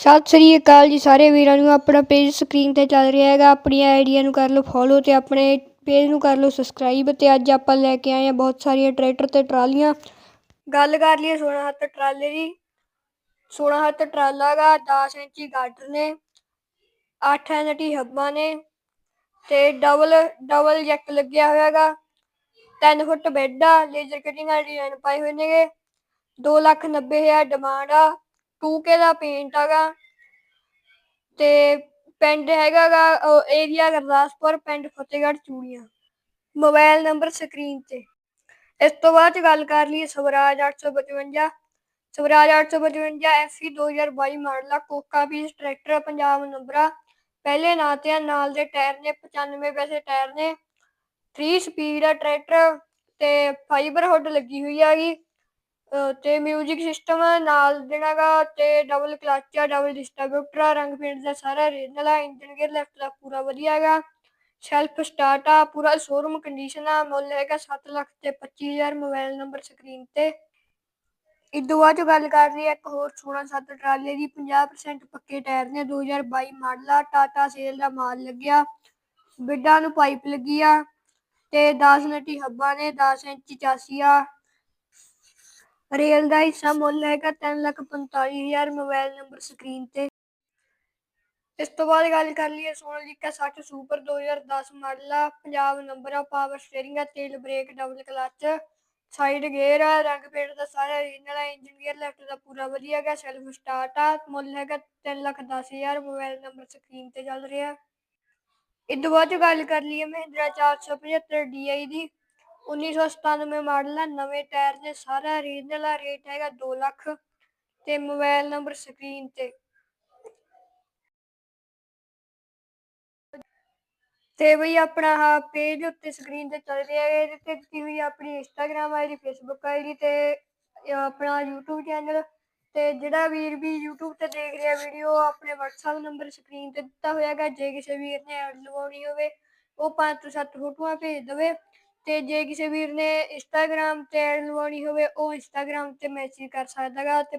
ਸਤਿ ਸ੍ਰੀ ਅਕਾਲ ਜੀ ਸਾਰੇ ਵੀਰਾਂ ਨੂੰ। ਆਪਣਾ ਪੇਜ ਸਕਰੀਨ ਤੇ ਚੱਲ ਰਿਹਾ ਹੈਗਾ। ਆਪਣੀਆਂ ਆਈਡੀਆ ਨੂੰ ਕਰ ਲਓ ਫੋਲੋ ਤੇ ਆਪਣੇ ਪੇਜ ਨੂੰ ਕਰ ਲਓ ਸਬਸਕ੍ਰਾਈਬ ਤੇ ਅੱਜ ਆਪਾਂ ਲੈ ਕੇ ਆਏ ਆ ਬਹੁਤ ਸਾਰੀਆਂ ਟਰੈਕਟਰ ਤੇ ਟਰਾਲੀਆਂ। ਗੱਲ ਕਰ ਲਈਏ 16 ਹੱਥ ਟਰਾਲੇ ਦੀ। 16 ਹੱਥ ਟਰਾਲਾ ਗਾ 10 ਇੰਚੀ ਗਾਡਰ ਨੇ 8 ਐਨਟੀ ਹੱਬਾਂ ਨੇ ਤੇ ਡਬਲ ਡਬਲ ਜੈਕ ਲੱਗਿਆ ਹੋਇਆਗਾ 3 ਫੁੱਟ ਬੈੱਡ ਆ ਲੇਜ਼ਰ ਕਟਿੰਗ ਵਾਲੇ ਡਿਜ਼ਾਈਨ ਪਾਏ ਹੋਏ ਨੇਗੇ। 2 ਲੱਖ 90 ਹਜ਼ਾਰ ਡਿਮਾਂਡ ਆ। 2K ਦਾ ਪੇਂਟ ਹੈਗਾ ਤੇ ਪਿੰਡ ਹੈਗਾਗਾ ਏਰੀਆ ਗੁਰਦਾਸਪੁਰ, ਪਿੰਡ Fatehgarh Churian. Mobile number screen ਤੇ। ਇਸ ਤੋਂ ਬਾਅਦ ਚ ਗੱਲ ਕਰ ਲਈਏ ਸਵਰਾਜ 855 ਸਵਰਾਜ 855 ਐਫਸੀ 2022 ਮਾਡਲ ਆ, ਕੋਕਾ ਪੀਸ ਟਰੈਕਟਰ ਪੰਜਾਬ ਨੰਬਰਾ। ਪਹਿਲੇ ਨਾਂ ਤੇ ਆ, ਨਾਲ ਦੇ ਟਾਇਰ ਨੇ 95 ਪੈਸੇ ਟਾਇਰ ਨੇ। 3 ਸਪੀਡ ਆ ਟਰੈਕਟਰ ਤੇ ਫਾਈਬਰ ਹੁੱਡ ਲੱਗੀ ਹੋਈ ਹੈਗੀ ਤੇ 뮤직 ਸਿਸਟਮ ਨਾਲ ਦੇਣਾਗਾ ਤੇ ਡਬਲ ਕਲਚ ਆ ਡਬਲ ਡਿਸਟ੍ਰੀਬਿਊਟਰ ਆ, ਰੰਗ ਪੇਂਟ ਦਾ ਸਾਰਾ ਰੀਜਨਲ ਆ ਇੰਜਨ ਗੇਅਰ ਲੈਫਟ ਦਾ ਪੂਰਾ ਵਧੀਆ ਹੈਗਾ। ਸੈਲਫ ਸਟਾਰਟ ਆ, ਪੂਰਾ ਸ਼ੋਰੂਮ ਕੰਡੀਸ਼ਨ ਆ, ਮੁੱਲ ਹੈਗਾ 7 ਲੱਖ ਤੇ 25000 ਮੋਬਾਈਲ ਨੰਬਰ ਸਕਰੀਨ ਤੇ। ਇਦੋਂ ਬਾਅਦ ਚੋਂ ਗੱਲ ਕਰ ਰਹੀ ਹੈ ਇੱਕ ਹੋਰ 16 7 ਟਰਾਲੇ ਦੀ 50% ਪੱਕੇ ਟਾਇਰ ਨੇ 2022 ਮਾਡਲ ਆ, ਟਾਟਾ ਸੇਲ ਦਾ ਮਾਲ ਲੱਗਿਆ। ਬਿੱਡਾਂ ਨੂੰ ਪਾਈਪ ਲੱਗੀ ਆ ਤੇ 10 ਨਟੀ ਹੱਬਾਂ ਨੇ 10 ਇੰਚੀ ਚਾਸੀ ਆ। ਰੇਲ ਦਾ ਹਿੱਸਾ ਮੁੱਲ ਹੈਗਾ 345000 ਮੋਬਾਈਲ ਨੰਬਰ ਸਕਰੀਨ ਤੇ। ਇਸ ਤੋਂ ਬਾਅਦ ਗੱਲ ਕਰ ਲਈਏ ਸੋਨਾਲੀਕਾ 60 ਸੁਪਰ 2010 ਮਾਡਲ ਆ, ਪੰਜਾਬ ਨੰਬਰ ਆ ਪਾਵਰ ਸਟੀਅਰਿੰਗ ਆ, ਤੇਲ brake double clutch side gear ਆ, ਰੰਗ ਪੇਂਟ ਦਾ ਸਾਰਾ ਓਰੀਜਨਲ ਆ ਇੰਜਨ ਗੇਅਰ ਲੈਫਟ ਦਾ ਪੂਰਾ ਵਧੀਆ ਹੈਗਾ ਸੈਲਫ ਸਟਾਰਟ ਆ, ਮੁੱਲ ਹੈਗਾ 310000 ਮੋਬਾਈਲ ਨੰਬਰ ਸਕਰੀਨ ਤੇ ਚੱਲ ਰਿਹਾ। ਇਸ ਤੋਂ ਬਾਅਦ ਚ ਗੱਲ ਕਰ ਲਈਏ ਮਹਿੰਦਰਾ 475 DI ਦੀ। 1997 ਮਾਡਲ ਆ ਨਵੇਂ ਟਾਇਰ ਨੇ ਸਾਰਾ ਓਰੀਜਨਲ ਆ ਰੇਟ ਹੈਗਾ 2 ਲੱਖ ਤੇ ਮੋਬਾਈਲ ਨੰਬਰ ਸਕਰੀਨ ਤੇ। ਤੇ ਬਈ ਆਪਣਾ ਆਹ ਪੇਜ ਉੱਤੇ ਸਕਰੀਨ ਤੇ ਚੱਲ ਰਿਹਾ ਹੈ, ਇਹਦੇ ਤੇ ਦਿੱਤੀ ਹੋਈ ਆਪਣੀ ਇੰਸਟਾਗ੍ਰam ਆਈਡੀ ਫੇਸਬੁੱਕ ਆਈਡੀ ਤੇ ਆਪਣਾ YouTube ਚੈਨਲ ਤੇ ਜਿਹੜਾ ਵੀਰ ਵੀ YouTube ਤੇ ਦੇਖ ਰਿਹਾ ਵੀਡੀਓ ਆਪਣੇ WhatsApp ਨੰਬਰ ਸਕਰੀਨ ਤੇ ਦਿੱਤਾ ਹੋਇਆ ਹੈਗਾ, ਜੇ ਕਿਸੇ ਵੀਰ ਨੇ ਐਡ ਲਵਾਉਣੀ ਹੋਵੇ, ਉਹ ਪੰਜ ਤੋਂ ਸੱਤ ਫੋਟੋਆਂ ਭੇਜ ਦੇਵੇ। ਤੇ ਜੇ ਕਿਸੇ ਵੀਰ ਨੇ Instagram ਤੇ ਐਡ ਲਵਾਉਣੀ ਹੋਵੇ, ਉਹ Instagram ਤੇ ਮੈਸੇਜ ਕਰ ਸਕਦਾ ਗਾ ਤੇ